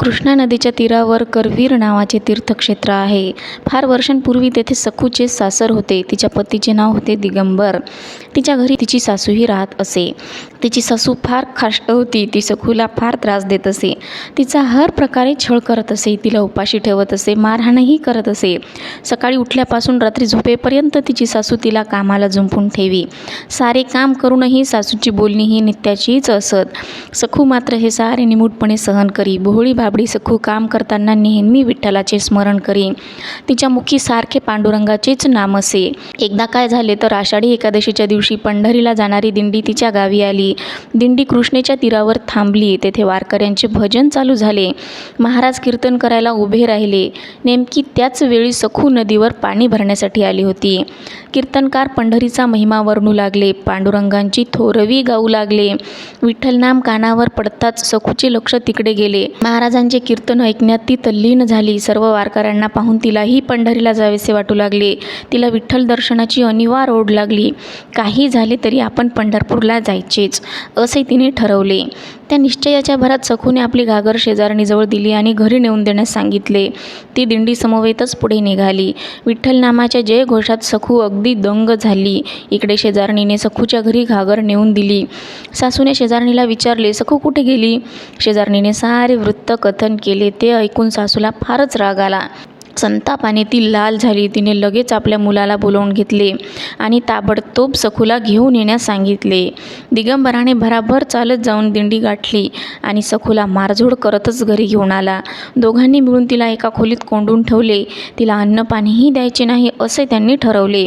कृष्णा नदीच्या तीरावर करवीर नावाचे तीर्थक्षेत्र आहे. फार वर्षांपूर्वी तेथे सखूचे सासर होते. तिच्या पतीचे नाव होते दिगंबर. तिच्या घरी तिची सासूही राहत असे. तिची सासू फार खाष्ट होती. ती सखूला फार त्रास देत असे. तिचा हर प्रकारे छळ करत असे. तिला उपाशी ठेवत असे. मारहाणही करत असे. सकाळी उठल्यापासून रात्री झोपेपर्यंत तिची सासू तिला कामाला जुंपून ठेवी. सारे काम करूनही सासूची बोलणी ही नित्याचीच असत. सखू मात्र हे सारे निमूटपणे सहन करी. बोहळी साबडी सखू काम करताना नेहमी विठ्ठलाचे स्मरण करी तिच्या मुखी सारखे पांडुरंगाचेच नाम असे. एकदा काय झाले तर आषाढी एकादशीच्या दिवशी पंढरीला जाणारी दिंडी तिच्या गावी आली. दिंडी कृष्णेच्या तीरावर थांबली. तेथे वारकऱ्यांचे भजन चालू झाले. महाराज कीर्तन करायला उभे राहिले. नेमकी त्याच वेळी सखू नदीवर पाणी भरण्यासाठी आली होती. कीर्तनकार पंढरीचा महिमा वर्णू लागले. पांडुरंगांची थोरवी गाऊ लागले. विठ्ठलनाम कानावर पडताच सखूचे लक्ष तिकडे गेले. महाराजांचे कीर्तन ऐकण्यात ती तल्लीन झाली. सर्व वारकऱ्यांना पाहून तिलाही पंढरीला जावेसे वाटू लागले. तिला विठ्ठल दर्शनाची अनिवार ओढ लागली. काही झाले तरी आपण पंढरपूरला जायचेच असे तिने ठरवले. त्या निश्चयाच्या भरात सखूने आपली घागर शेजारणीजवळ दिली आणि घरी नेऊन देण्यास सांगितले. ती दिंडी समवेतच पुढे निघाली. विठ्ठल नामाच्या जयघोषात सखू अगदी दंग झाली. इकडे शेजारणीने सखूच्या घरी घागर नेऊन दिली. सासूने शेजारणीला विचारले सखू कुठे गेली? शेजारणीने सारे वृत्त कथन केले. ते ऐकून सासूला फारच राग आला. संतापाने ती लाल झाली. तिने लगेच आपल्या मुलाला बोलावून घेतले आणि ताबडतोब सखूला घेऊन येण्यास सांगितले. दिगंबराने भराभर चालत जाऊन दिंडी गाठली आणि सखूला मारझोड करतच घरी घेऊन आला. दोघांनी मिळून तिला एका खोलीत कोंडून ठेवले. तिला अन्नपाणीही द्यायचे नाही असे त्यांनी ठरवले.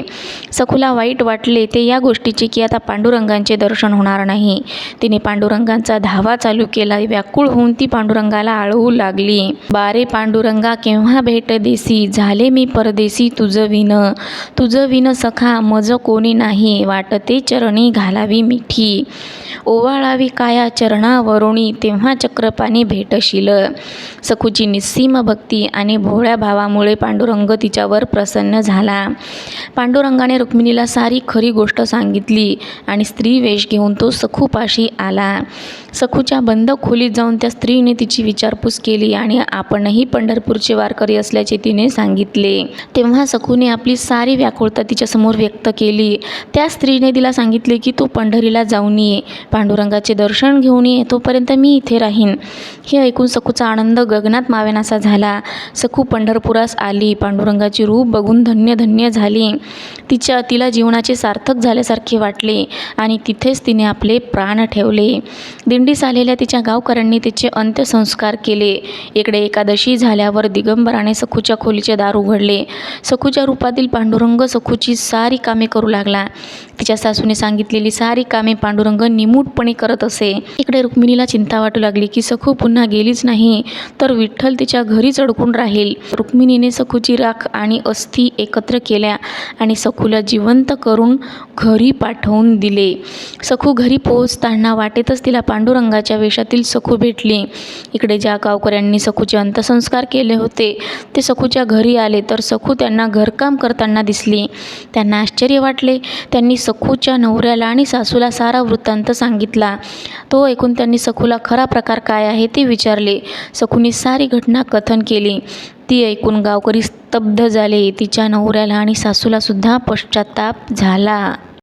सखूला वाईट वाटले ते या गोष्टीचे की आता पांडुरंगांचे दर्शन होणार नाही. तिने पांडुरंगांचा धावा चालू केला व्याकुळ होऊन ती पांडुरंगाला आळवू लागली. बारे पांडुरंगा केव्हा भेट देसी झाले मी परदेसी तुझं विन तुझं विन सखा मज कोणी नाही. वाटते चरणी घालावी मिठी. ओवाळावी काया चरणावरुणी तेव्हा चक्रपाणी भेटशील. सखूची निस्सीम भक्ती आणि भोळ्या भावामुळे पांडुरंग तिच्यावर प्रसन्न झाला. पांडुरंगाने रुक्मिणीला सारी खरी गोष्ट सांगितली आणि स्त्री वेश घेऊन तो सखूपाशी आला. सखूच्या बंद खोलीत जाऊन त्या स्त्रीने तिची विचारपूस केली आणि आपणही पंढरपूरचे वारकरी असल्याचे तिने सांगितले. तेव्हा सखूने आपली सारी व्याकुळता तिच्यासमोर व्यक्त केली. त्या स्त्रीने तिला सांगितले की तू पंढरीला जाऊन ये पांडुरंगाचे दर्शन घेऊन ये. तोपर्यंत मी इथे राहीन. हे ऐकून सखूचा आनंद गगनात मावेनासा झाला. सखू पंढरपुरास आली. पांडुरंगाची रूप बघून धन्य धन्य झाली. तिच्या तिला जीवनाचे सार्थक झाल्यासारखे वाटले आणि तिथेच तिने आपले प्राण ठेवले. दिंडीस आलेल्या तिच्या गावकऱ्यांनी तिचे अंत्यसंस्कार केले. इकडे एकादशी झाल्यावर दिगंबराने सखूच्या खोलीचे दार उघडले. सखूच्या रूपातील पांडुरंग सखूची सारी कामे करू लागला. तिच्या सासूने सांगितलेली सारी कामे पांडुरंग निमूटपणे करत असे. इकडे रुक्मिणीला चिंता वाटू लागली की सखू पुन्हा गेलीच नाही तर विठ्ठल तिच्या घरीच अडकून राहील. रुक्मिणीने सखूची राख आणि अस्थी एकत्र केल्या आणि सखूला जिवंत करून घरी पाठवून दिले. सखू घरी पोहोचताना वाटेतच तिला पांडुरंगाच्या वेशातील सखू भेटली. इकडे ज्या गावकऱ्यांनी सखूचे अंत्यसंस्कार केले होते ते सखूच्या घरी आले तर सखू त्यांना घरकाम करताना दिसली. त्यांना आश्चर्य वाटले. त्यांनी सखूच्या नवऱ्याला आणि सासूला सारा वृत्तांत सांगितला. तो ऐकून त्यांनी सखूला खरा प्रकार काय आहे ते विचारले. सखूने सारी घटना कथन केली. ती ऐकून गावकरी स्तब्ध झाले. तिच्या नवऱ्याला आणि सासूलासुद्धा पश्चाताप झाला.